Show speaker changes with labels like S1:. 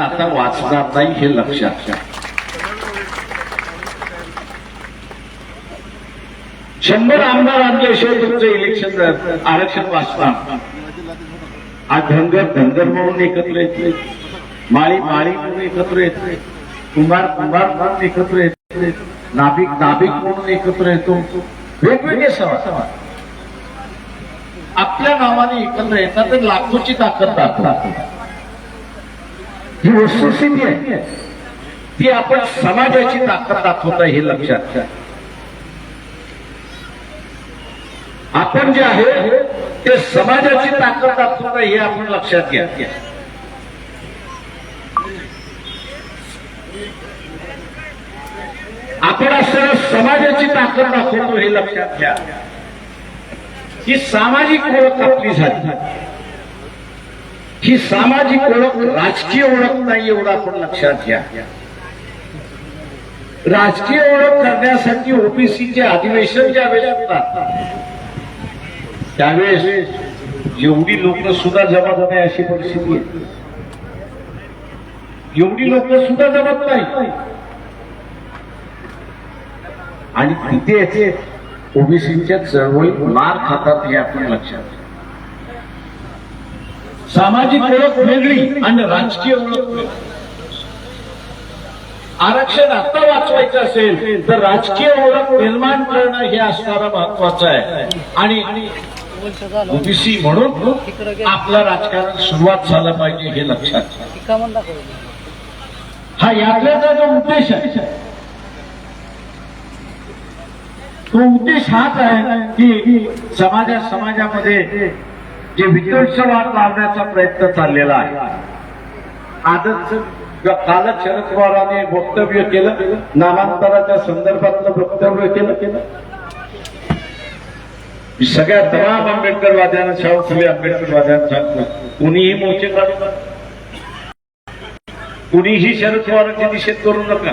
S1: आता वाचणार नाही हे लक्षात घ्या शंभर आमदार आणल्याशिवाय तुमचं इलेक्शन आरक्षण वाचणार आज धनगर धनगर म्हणून एकत्र येत माळी माळी म्हणून एकत्र येत कुंभार कुंभार म्हणून एकत्र येते नाभिक नाभिक म्हणून एकत्र येतो. वेगवेगळे सवाल आपल्या नावाने एकत्र येतात तर लाखोची ताकद दाखवतात. ही वस्तुस्थिती आहे ती आपण समाजाची ताकद दाखवत आहे हे लक्षात घ्या आपण जे आहे ते समाजाची ताकद दाखवत आहे हे आपण लक्षात घ्या. आपण असताना समाजाची ताकद दाखवतो हे लक्षात घ्या. ही सामाजिक ओळख आपली झाली. ही सामाजिक ओळख राजकीय ओळख नाही एवढं आपण लक्षात घ्या. राजकीय ओळख करण्यासाठी ओबीसीचे अधिवेशन ज्यावेळेस होतात त्यावेळेस एवढी लोक सुद्धा जमत नाही अशी परिस्थिती आहे. एवढी लोक सुद्धा जमत नाही आणि तिथे ओबीसीच्या चळवळीत मार खातात हे आपण लक्षात घ्या. सामाजिक ओळख वेगळी आणि राजकीय ओळख वेगळी. आरक्षण आता वाचवायचं असेल तर राजकीय ओळख निर्माण करणं हे असणारं महत्वाचं आहे. आणि ओबीसी म्हणून आपलं राजकारण सुरुवात झालं पाहिजे हे लक्षात हा यातल्याचा जो उद्देश आहे तो उद्देश हाच आहे की समाजा समाजामध्ये जे विध्वंसवाद लावण्याचा प्रयत्न चाललेला आहे. आजच कालच शरद पवारांनी वक्तव्य केलं नामांतराच्या संदर्भातलं वक्तव्य केलं. केलं सगळ्या तमाम आंबेडकरवाद्यांना शाहू फुले आंबेडकरवाद्यांना सांगतो कुणीही मोर्चे काढू नका. कुणीही शरद पवारांचे निषेध करू नका.